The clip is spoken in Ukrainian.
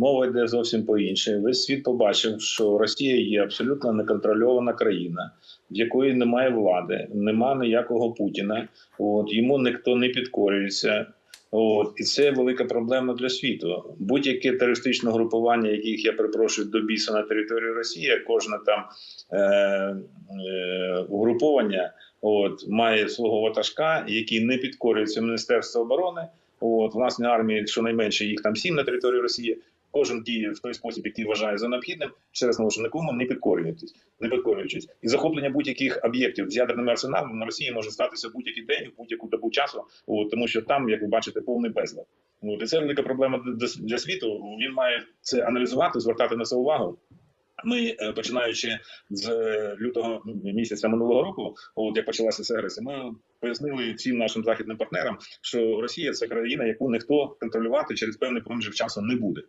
Мова йде зовсім по інше. Весь світ побачив, що Росія є абсолютно неконтрольована країна, в якої немає влади, немає ніякого Путіна. От йому ніхто не підкорюється. От і це велика проблема для світу. Будь-яке терористичне групування, яких я перепрошую до біса на території Росії, кожне там е, е, угруповання от має свого ватажка, який не підкорюється Міністерству оборони. От власне армії, щонайменше їх там сім на території Росії. Кожен діє в той спосіб, який вважає за необхідним, через нікому не підкорюючись, не підкорюючись. І захоплення будь-яких об'єктів з ядерними арсеналами на Росії може статися будь-який день, в будь-яку добу часу, от, тому що там, як ви бачите, повний безлад. От, і це велика проблема для, світу. Він має це аналізувати, звертати на це увагу. Ми, е, починаючи з е, лютого місяця минулого року, от як почалася ця ми пояснили всім нашим західним партнерам, що Росія це країна, яку ніхто контролювати через певний проміжок часу не буде.